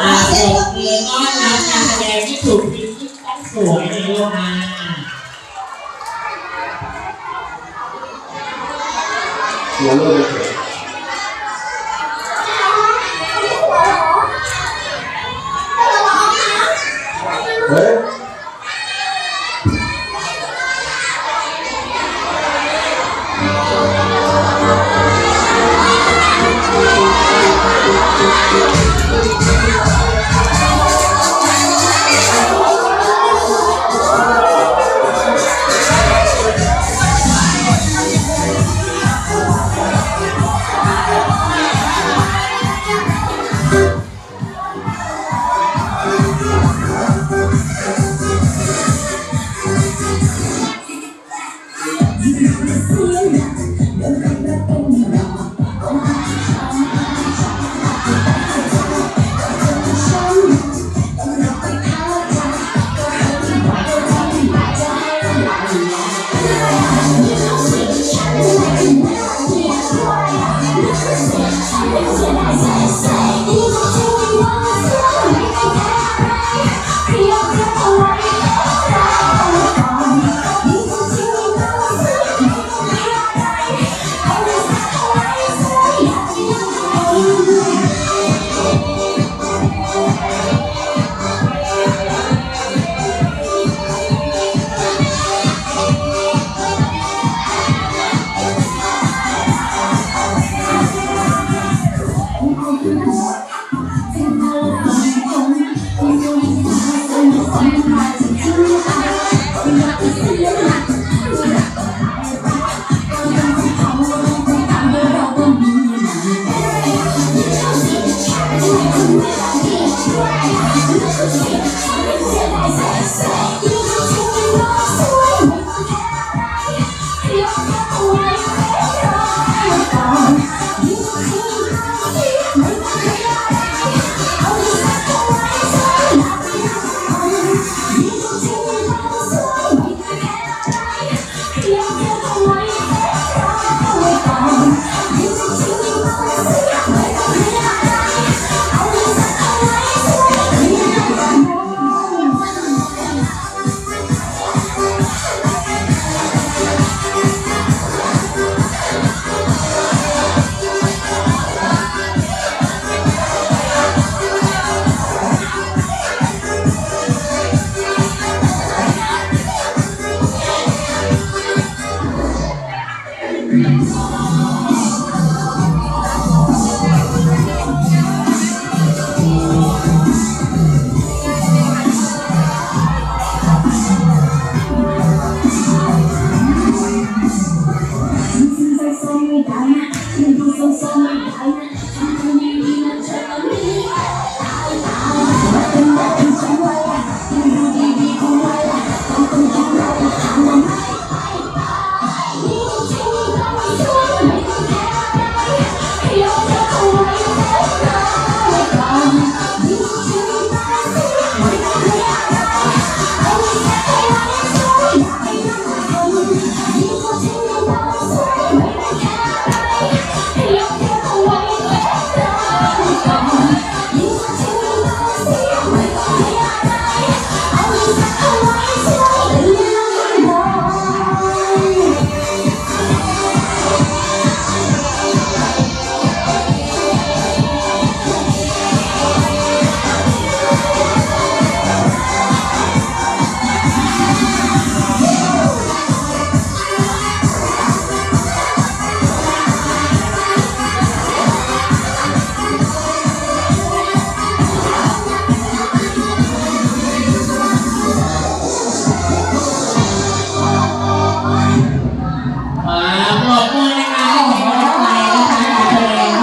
อาปรบมือต้อนรับการแสดงที่ถูกพิมพ์ที่ต้องสวยในโลกมาเดี๋ยวเลิกเลยเฮ้ย